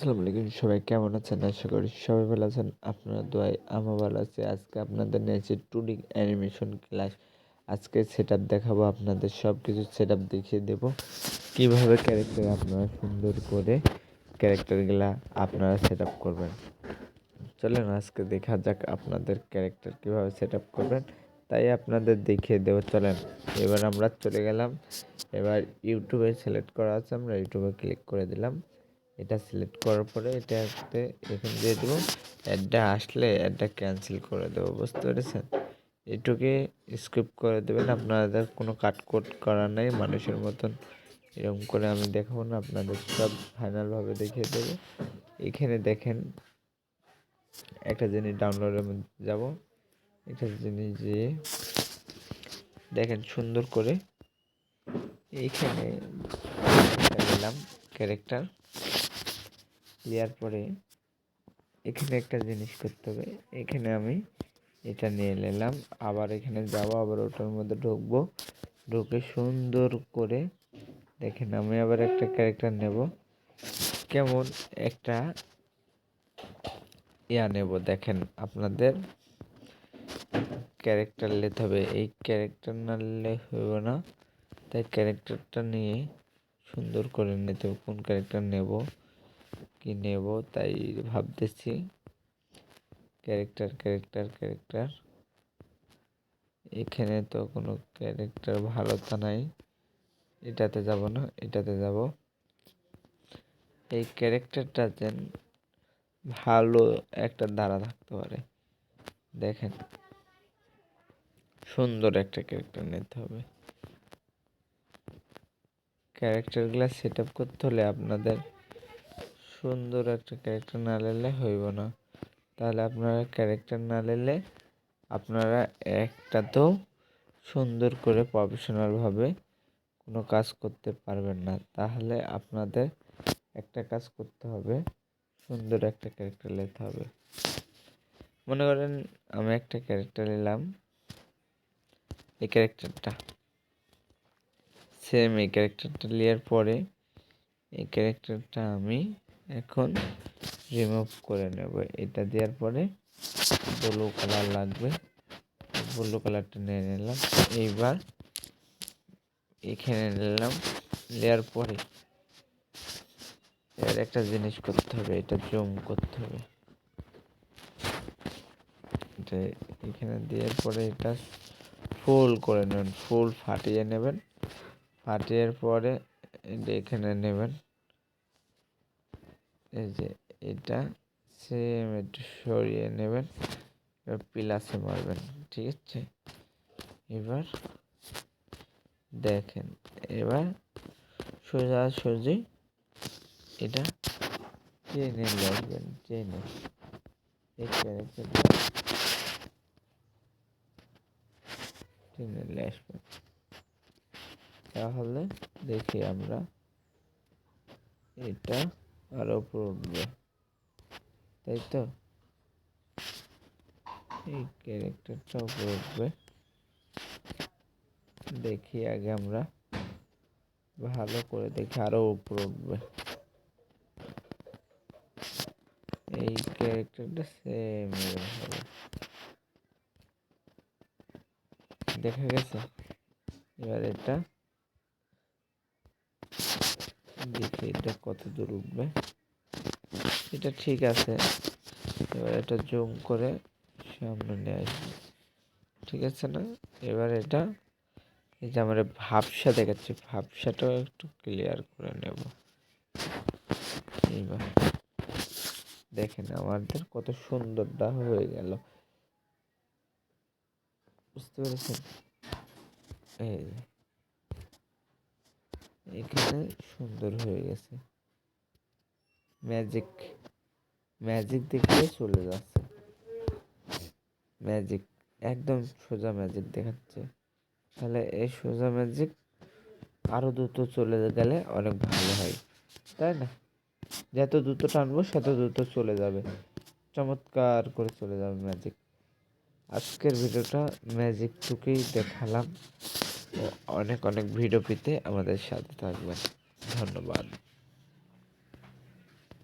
আসসালামু আলাইকুম, সবাই কেমন আছেন? আশা করি সবাই ভালো আছেন। আপনারা দোয়াই আমি ভালো আছে। আজকে আপনাদের নিয়েছি টু ডি অ্যানিমেশন ক্লাস। আজকে সেট দেখাবো, আপনাদের সব কিছু সেট দেখিয়ে দেবো। কীভাবে ক্যারেক্টার আপনারা সুন্দর করে ক্যারেক্টারগুলা আপনারা সেট করবেন। চলেন আজকে দেখা যাক আপনাদের ক্যারেক্টার কীভাবে সেট করবেন। তাই আপনাদের দেখিয়ে দেবো, চলেন। এবার আমরা চলে গেলাম। এবার ইউটিউবে সিলেক্ট করা আছে, আমরা ইউটিউবে ক্লিক করে দিলাম। এটা সিলেক্ট করার পরে এটাতে এখানে দিয়ে দেবো। অ্যাডটা আসলে অ্যাডটা ক্যান্সেল করে দেবো, বুঝতে পেরেছেন? এটুকে স্কিপ করে দেবেন, আপনাদের কোনো কাটকোট করা নেই, মানুষের মতন। এরকম করে আমি দেখাবো না, আপনাদের সব ফাইনালভাবে দেখিয়ে দেবো। এখানে দেখেন, একটা জিনিস ডাউনলোডের মধ্যে যাব। একটা জিনিস যে, দেখেন সুন্দর করে, এইখানে নিলাম ক্যারেক্টার দেওয়ার পরে এখানে একটা জিনিস করতে হবে। এখানে আমি এটা নিয়ে নিলাম। আবার এখানে যাব, আবার ওটার মধ্যে ঢুকবো। ঢুকে সুন্দর করে দেখেন, আমি আবার একটা ক্যারেক্টার নেব। কেমন একটা ইয়া নেব, দেখেন আপনাদের ক্যারেক্টার নিতে হবে। এই ক্যারেক্টার না নিলে হইব না। তাই ক্যারেক্টারটা নিয়ে সুন্দর করে নিতে হবে, কোন ক্যারেক্টার নেব। কি নেব তাই ভাবতেছি। ক্যারেক্টার ক্যারেক্টার ক্যারেক্টার এখানে তো কোনো ক্যারেক্টার ভালো তো নাই। এটাতে যাব না, এটাতে যাব। এই ক্যারেক্টারটা যেন ভালো একটা দ্বারা থাকতে পারে। দেখেন। সুন্দর একটা ক্যারেক্টার নিতে হবে। ক্যারেক্টারগুলো সেট আপ করতে হলে আপনাদের সুন্দর একটা ক্যারেক্টার না নিলে হইব না। তাহলে আপনারা ক্যারেক্টার না নিলে আপনারা একটা তো সুন্দর করে প্রফেশনালভাবে কোনো কাজ করতে পারবেন না। তাহলে আপনাদের একটা কাজ করতে হবে, সুন্দর একটা ক্যারেক্টার নিতে হবে। মনে করেন আমি একটা ক্যারেক্টার নিলাম, এই ক্যারেক্টারটা সেম এই ক্যারেক্টারটা নেওয়ার পরে এই ক্যারেক্টারটা আমি এখন রিমুভ করে নেব। এটা দেওয়ার পরে ব্লু কালার লাগবে। ব্লু কালারটা নিয়ে নিলাম। এইবার এখানে নিলাম। নেওয়ার পরে এবার একটা জিনিস করতে হবে, এটা জুম করতে হবে। এটা এখানে দেওয়ার পরে এটা ফুল করে নেবেন ফুল ফাটিয়ে নেবেন। ফাটিয়ে পরে এখানে নেবেন। এই যে এটা সেম একটু সরিয়ে নেবেন, এবার প্লাসে মারবেন, ঠিক আছে? এবার দেখেন, এবার সোজা সোজি এটা চেনে লাগবেন টেনে। আসবেন। তাহলে দেখি আমরা এটা আরও উপরে উঠবে তাই তো? এই ক্যারেক্টারটা উপরে উঠবে দেখি আগে আমরা। ভালো করে দেখি আরও উপরে উঠবে এই ক্যারেক্টারটা সেম দেখা গেছে? এবার এটা দেখি এটা কত দূর উঠবে। এটা ঠিক আছে। এবার এটা জুম করে সামনে নিয়ে আসবে। ঠিক আছে না? এবার এটা, এই যে আমার ভাবসা দেখাচ্ছে, ভাবসাটাও একটু ক্লিয়ার করে নেব। এইবার দেখেন আমাদের কত সুন্দরটা হয়ে গেল। বুঝতে পেরেছেন? এই এখানে সুন্দর হয়ে গেছে। ম্যাজিক ম্যাজিক দেখলে চলে যাচ্ছে। ম্যাজিক একদম সোজা ম্যাজিক দেখাচ্ছে। তাহলে এই সোজা ম্যাজিক আরও দ্রুত চলে গেলে অনেক ভালো হয়, তাই না? যত দ্রুত টানবো সেত দ্রুত চলে যাবে। চমৎকার করে চলে যাবে ম্যাজিক আজকের ভিডিওটা ম্যাজিক টুকেই দেখালাম। অনেক অনেক ভিডিও পেতে আমাদের সাথে থাকবেন। ধন্যবাদ।